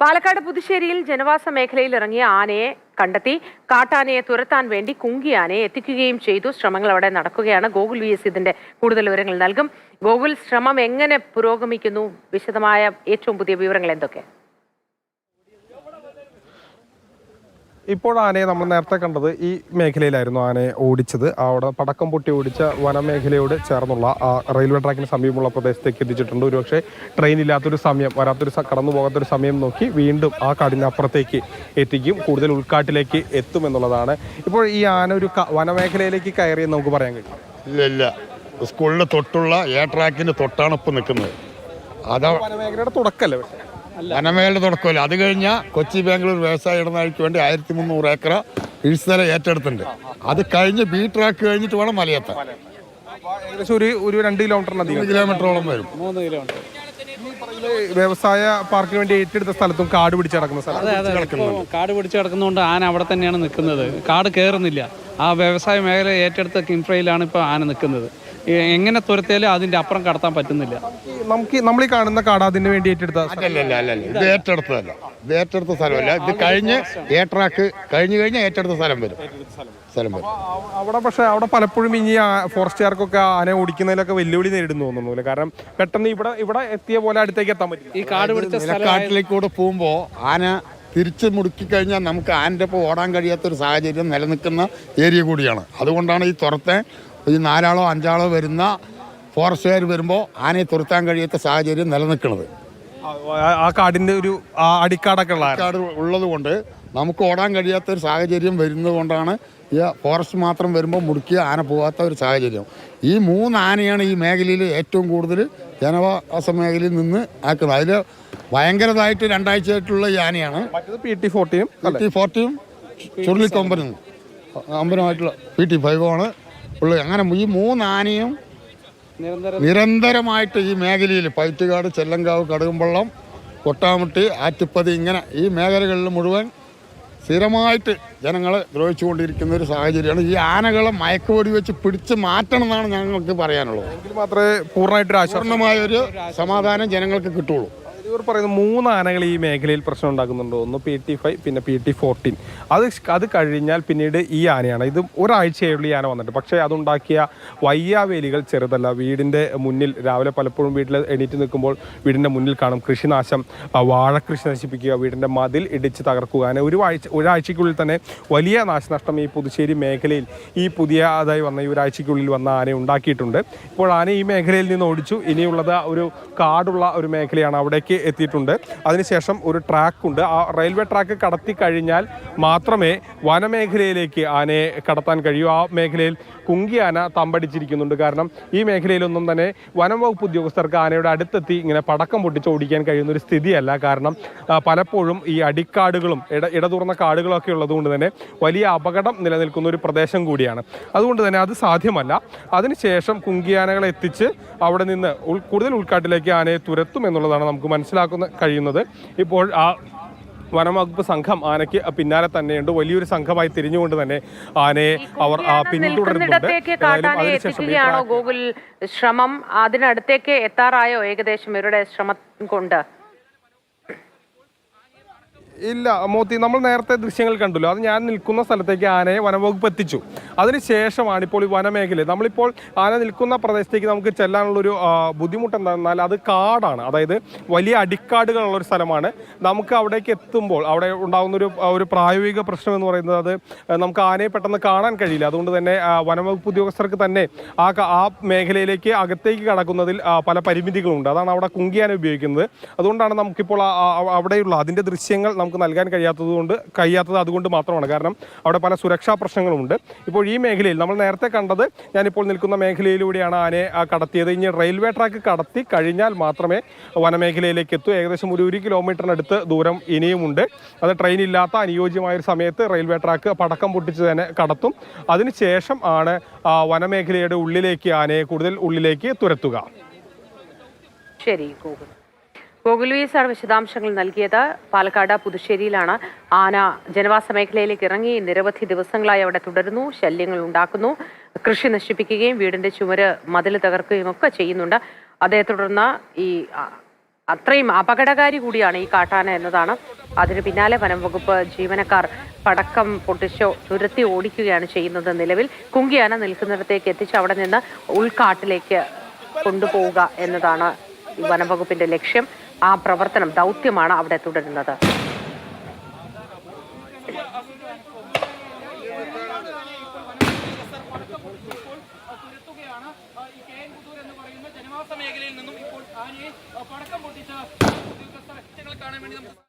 പാലക്കാട് പുതുശ്ശേരിയിൽ ജനവാസ മേഖലയിൽ ഇറങ്ങിയ ആനയെ കണ്ടെത്തി കാട്ടാനയെ തുരത്താൻ വേണ്ടി കുങ്കി ആനയെ എത്തിക്കുകയും ചെയ്തു. ശ്രമങ്ങൾ അവിടെ നടക്കുകയാണ്. ഗോകുൽ വി എസ് ഇതിന്റെ കൂടുതൽ വിവരങ്ങൾ നൽകും. ഗോകുൽ ശ്രമം എങ്ങനെ പുരോഗമിക്കുന്നു? വിശദമായ ഏറ്റവും പുതിയ വിവരങ്ങൾ എന്തൊക്കെ? ഇപ്പോൾ ആനയെ നമ്മൾ നേരത്തെ കണ്ടത് ഈ മേഖലയിലായിരുന്നു ആനയെ ഓടിച്ചത്. അവിടെ പടക്കം പൊട്ടി ഓടിച്ച വനമേഖലയോട് ചേർന്നുള്ള ആ റെയിൽവേ ട്രാക്കിന് സമീപമുള്ള പ്രദേശത്തേക്ക് എത്തിച്ചിട്ടുണ്ട്. ഒരുപക്ഷെ ട്രെയിൻ ഇല്ലാത്തൊരു സമയം വരാത്തൊരു കടന്നു പോകാത്തൊരു സമയം നോക്കി വീണ്ടും ആ കാടിനപ്പുറത്തേക്ക് എത്തിക്കും. കൂടുതൽ ഉൾക്കാട്ടിലേക്ക് എത്തുമെന്നുള്ളതാണ്. ഇപ്പോൾ ഈ ആന ഒരു വനമേഖലയിലേക്ക് കയറിയെന്ന് നമുക്ക് പറയാൻ കഴിയും. ഇല്ല ഇല്ല. തൊട്ടുള്ള എ ട്രാക്കിന് തൊട്ടാണ് ഇപ്പം നിൽക്കുന്നത്. അതാ വനമേഖലയുടെ തുടക്കമല്ലേ പക്ഷേ? വനമേഖല തുടക്കമില്ല? അത് കഴിഞ്ഞാൽ കൊച്ചി ബാംഗ്ലൂർ വ്യവസായ ഇടനാഴിക്ക് വേണ്ടി ആയിരത്തി മുന്നൂറ് ഏക്കർ ഇഴിസ്ഥലം ഏറ്റെടുത്തിട്ടുണ്ട് അത് കഴിഞ്ഞ് ബി ട്രാക്ക് കഴിഞ്ഞിട്ട് വേണം മലയെത്താൻ ഏകദേശം ഒരു ഒരു രണ്ട് കിലോമീറ്ററിനധികം കിലോമീറ്ററോളം വരും. മൂന്ന് കിലോമീറ്റർ. ഈ വ്യവസായ പാർക്കിന് വേണ്ടി ഏറ്റെടുത്ത സ്ഥലത്തും കാട് പിടിച്ച് കിടക്കുന്ന സ്ഥലം കാട് പിടിച്ച് കിടക്കുന്നതുകൊണ്ട് ആന അവിടെ തന്നെയാണ് നിൽക്കുന്നത്. കാട് കയറുന്നില്ല. ആ വ്യവസായ മേഖല ഏറ്റെടുത്ത കിംഫ്രയിലാണ് ഇപ്പോൾ ആന നിൽക്കുന്നത്. എങ്ങനെ തുരത്തിയാലും അതിന്റെ അപ്പുറം കടത്താൻ പറ്റുന്നില്ല. നമുക്ക് നമ്മൾ ഈ കാണുന്ന കാട് അതിന് വേണ്ടി ഏറ്റെടുത്ത. അല്ലല്ല അല്ലല്ല ഇത് ഏറ്റെടുത്തതല്ല. ഇത് ഏറ്റെടുത്ത സ്ഥലമല്ല. ഇത് കഴിഞ്ഞ് ട്രാക്ക് കഴിഞ്ഞ് കഴിഞ്ഞാൽ ഏറ്റെടുത്ത സ്ഥലം വരും. സ്ഥലം വരും. അവ- അവിടെ പക്ഷെ അവിടെ പലപ്പോഴും ഇനി ഫോറസ്റ്റുകാർക്കൊക്കെ ആന ഓടിക്കുന്നതിലൊക്കെ വെല്ലുവിളി നേരിടുന്നു തോന്നുന്നു കാരണം പെട്ടെന്ന് ഇവിടെ ഇവിടെ എത്തിയ പോലെ അടുത്തേക്ക് എത്താൻ പറ്റില്ല. ഈ കാട് പിടിച്ച സ്ഥലം നിലക്കാട്ടിലേക്ക് കൂടെ പോകുമ്പോൾ ആന തിരിച്ച് മുടുക്കി കഴിഞ്ഞാൽ നമുക്ക് ആന്റെ ഇപ്പോൾ ഓടാൻ കഴിയാത്തൊരു സാഹചര്യം നിലനിൽക്കുന്ന ഏരിയ കൂടിയാണ്. അതുകൊണ്ടാണ് ഈ തുറത്തെ ഈ നാലാളോ അഞ്ചാളോ വരുന്ന ഫോറസ്റ്റുകാർ വരുമ്പോൾ ആനയെ തുരത്താൻ കഴിയാത്ത സാഹചര്യം നിലനിൽക്കുന്നത് ആ- കാടിന്റെ ഒരു അടിക്കാടൊക്കെ ഉള്ള. കാട് ഉള്ളത് കൊണ്ട് നമുക്ക് ഓടാൻ കഴിയാത്ത ഒരു സാഹചര്യം വരുന്നത് കൊണ്ടാണ് ഈ ഫോറസ്റ്റ് മാത്രം വരുമ്പോൾ മുടുക്കിയ ആന പോകാത്ത ഒരു സാഹചര്യം. ഈ മൂന്ന് ആനയാണ് ഈ മേഖലയിൽ ഏറ്റവും കൂടുതൽ ജനവാസ മേഖലയിൽ നിന്ന് ആക്കുന്നത്. അതിൽ ഭയങ്കരമായിട്ട് രണ്ടാഴ്ചയായിട്ടുള്ള ഈ ആനയാണ്. പി ടി ഫോർട്ടിയും പി ടി ഫോർട്ടിയും ചുരുളിക്കൊമ്പനും അമ്പനുമായിട്ടുള്ള പി ടി ഫൈവും ആണ്. ഉള്ളത് അങ്ങനെ ഈ മൂന്നാനയും നിരന്തരം നിരന്തരമായിട്ട് ഈ മേഖലയിൽ പൈറ്റുകാട് ചെല്ലങ്കാവ് കടുകുമ്പള്ളം കൊട്ടാമുട്ടി ആറ്റിപ്പതി ഇങ്ങനെ ഈ മേഖലകളിൽ മുഴുവൻ സ്ഥിരമായിട്ട് ജനങ്ങളെ ദ്രോഹിച്ചുകൊണ്ടിരിക്കുന്ന ഒരു സാഹചര്യമാണ്. ഈ ആനകളെ മയക്കുപൊടി വെച്ച് പിടിച്ച് മാറ്റണം എന്നാണ് ഞങ്ങൾക്ക് പറയാനുള്ളത്. മാത്രമേ പൂർണമായിട്ടൊരു ആശ്വാസം. പൂർണമായ ഒരു സമാധാനം ജനങ്ങൾക്ക് കിട്ടുള്ളൂ ഇവർ പറയുന്നത് മൂന്ന് ആനകൾ ഈ മേഖലയിൽ പ്രശ്നം ഉണ്ടാക്കുന്നുണ്ട്? ഒന്ന് പി ടി ഫൈവ് പിന്നെ പി ടി ഫോർട്ടീൻ അത് അത് കഴിഞ്ഞാൽ പിന്നീട് ഈ ആനയാണ്. ഇത് ഒരാഴ്ചയുള്ള ഈ ആന വന്നിട്ട്. പക്ഷേ അതുണ്ടാക്കിയ വയ്യാവേലികൾ ചെറുതല്ല. വീടിന്റെ മുന്നിൽ രാവിലെ പലപ്പോഴും വീട്ടിൽ എണീറ്റ് നിൽക്കുമ്പോൾ വീടിന്റെ മുന്നിൽ കാണും കൃഷിനാശം വാഴകൃഷി നശിപ്പിക്കുക വീടിന്റെ മതിൽ ഇടിച്ച് തകർക്കുക. അങ്ങനെ ഒരു ആഴ്ച ഒരാഴ്ചയ്ക്കുള്ളിൽ തന്നെ വലിയ നാശനഷ്ടം ഈ പുതുശ്ശേരി മേഖലയിൽ ഈ പുതിയ അതായി വന്ന ഈ ഒരാഴ്ചയ്ക്കുള്ളിൽ വന്ന ആന ഉണ്ടാക്കിയിട്ടുണ്ട്. ഇപ്പോൾ ആന ഈ മേഖലയിൽ നിന്ന് ഓടിച്ചു ഇനിയുള്ളത് ഒരു കാടുള്ള ഒരു മേഖലയാണ്. അവിടേക്ക് എത്തിയിട്ടുണ്ട്. അതിനുശേഷം ഒരു ട്രാക്കുണ്ട് ആ റെയിൽവേ ട്രാക്ക് കടത്തി കഴിഞ്ഞാൽ മാത്രമേ വനമേഖലയിലേക്ക് ആനയെ കടത്താൻ കഴിയൂ. ആ മേഖലയിൽ കുങ്കി ആന തമ്പടിച്ചിരിക്കുന്നുണ്ട്. കാരണം ഈ മേഖലയിലൊന്നും തന്നെ വനം വകുപ്പ് ഉദ്യോഗസ്ഥർക്ക് ആനയുടെ അടുത്തെത്തി ഇങ്ങനെ പടക്കം പൊട്ടിച്ച് ഓടിക്കാൻ കഴിയുന്ന ഒരു സ്ഥിതിയല്ല. കാരണം പലപ്പോഴും ഈ അടിക്കാടുകളും ഇട ഇടതുറന്ന കാടുകളൊക്കെ ഉള്ളതുകൊണ്ട് തന്നെ വലിയ അപകടം നിലനിൽക്കുന്ന ഒരു പ്രദേശം കൂടിയാണ്. അതുകൊണ്ട് തന്നെ അത് സാധ്യമല്ല. അതിനുശേഷം കുങ്കിയാനകളെ എത്തിച്ച് അവിടെ നിന്ന് കൂടുതൽ ഉൾക്കാട്ടിലേക്ക് ആനയെ തുരത്തും എന്നുള്ളതാണ് നമുക്ക് മനസ്സിലാക്കുന്ന കഴിയുന്നത്. ഇപ്പോൾ ആ വനംവകുപ്പ് സംഘം ആനയ്ക്ക് പിന്നാലെ തന്നെയുണ്ട്. വലിയൊരു സംഘമായി തിരിഞ്ഞുകൊണ്ട് തന്നെ ആനയെ അവർ പിന്തുടരുന്നുണ്ട്. എത്തിക്കുകയാണോ? ട്രാക്ക് ശ്രമം അതിനടുത്തേക്ക് എത്താറായോ? ഏകദേശം ഇവരുടെ ശ്രമം കൊണ്ട്. ഇല്ല മോത്തി നമ്മൾ നേരത്തെ ദൃശ്യങ്ങൾ കണ്ടല്ലോ. അത് ഞാൻ നിൽക്കുന്ന സ്ഥലത്തേക്ക് ആനയെ വനംവകുപ്പ് എത്തിച്ചു. അതിനുശേഷമാണ് ഇപ്പോൾ ഈ വനമേഖല. നമ്മളിപ്പോൾ ആന നിൽക്കുന്ന പ്രദേശത്തേക്ക് നമുക്ക് ചെല്ലാനുള്ളൊരു ബുദ്ധിമുട്ട് എന്താണെന്നാൽ അത് കാടാണ്. അതായത് വലിയ അടിക്കാടുകളുള്ള ഒരു സ്ഥലമാണ്. നമുക്ക് അവിടേക്ക് എത്തുമ്പോൾ അവിടെ ഉണ്ടാകുന്നൊരു ഒരു പ്രായോഗിക പ്രശ്നം എന്ന് പറയുന്നത് അത് നമുക്ക് ആനയെ പെട്ടെന്ന് കാണാൻ കഴിയില്ല. അതുകൊണ്ട് തന്നെ വനംവകുപ്പ് ഉദ്യോഗസ്ഥർക്ക് തന്നെ ആ ആ മേഖലയിലേക്ക് അകത്തേക്ക് കടക്കുന്നതിൽ പല പരിമിതികളുണ്ട്. അതാണ് അവിടെ കുങ്കിയാന ഉപയോഗിക്കുന്നത്. അതുകൊണ്ടാണ് നമുക്കിപ്പോൾ അവിടെയുള്ള അതിന്റെ ദൃശ്യങ്ങൾ നമുക്ക് നൽകാൻ കഴിയാത്തത് കൊണ്ട് കഴിയാത്തത് അതുകൊണ്ട് മാത്രമാണ്. കാരണം അവിടെ പല സുരക്ഷാ പ്രശ്നങ്ങളുമുണ്ട്. ഇപ്പോൾ ഈ മേഖലയിൽ നമ്മൾ നേരത്തെ കണ്ടത് ഞാനിപ്പോൾ നിൽക്കുന്ന മേഖലയിലൂടെയാണ് ആനയെ കടത്തിയത്. ഇനി റെയിൽവേ ട്രാക്ക് കടത്തി കഴിഞ്ഞാൽ മാത്രമേ വനമേഖലയിലേക്ക് എത്തൂ. ഏകദേശം ഒരു ഒരു കിലോമീറ്ററിനടുത്ത് ദൂരം ഇനിയുമുണ്ട്. അത് ട്രെയിൻ ഇല്ലാത്ത അനുയോജ്യമായ സമയത്ത് റെയിൽവേ ട്രാക്ക് പടക്കം പൊട്ടിച്ച് തന്നെ കടത്തും. അതിനുശേഷം ആണ് വനമേഖലയുടെ ഉള്ളിലേക്ക് ആനയെ കൂടുതൽ ഉള്ളിലേക്ക് തുരത്തുക. ശരി ഗോകുൽ ഗോകുൽ സാർ വിശദാംശങ്ങൾ നൽകിയത്. പാലക്കാട് പുതുശ്ശേരിയിലാണ് ആന ജനവാസ മേഖലയിലേക്ക് ഇറങ്ങി നിരവധി ദിവസങ്ങളായി അവിടെ തുടരുന്നു ശല്യങ്ങൾ ഉണ്ടാക്കുന്നു. കൃഷി നശിപ്പിക്കുകയും വീടിന്റെ ചുമര് മതിൽ തകർക്കുകയും ഒക്കെ ചെയ്യുന്നുണ്ട്. അതേ തുടർന്ന് ഈ അത്രയും അപകടകാരി കൂടിയാണ് ഈ കാട്ടാന എന്നതാണ്. അതിന് പിന്നാലെ വനം വകുപ്പ് ജീവനക്കാർ പടക്കം പൊട്ടിച്ചോ തുരത്തി ഓടിക്കുകയാണ് ചെയ്യുന്നത് നിലവിൽ. കുങ്കിയാന നിൽക്കുന്നിടത്തേക്ക് എത്തിച്ച് അവിടെ നിന്ന് ഉൾക്കാട്ടിലേക്ക് കൊണ്ടുപോവുക എന്നതാണ് ഈ വനം വകുപ്പിന്റെ ലക്ഷ്യം. ആ പ്രവർത്തനം ദൗത്യമാണ് അവിടെ തുടരുന്നത്. ജനവാസ മേഖലയിൽ നിന്നും ഇപ്പോൾ ആനയെ പടക്കം പൊട്ടിച്ച കാണാൻ വേണ്ടി നമുക്ക്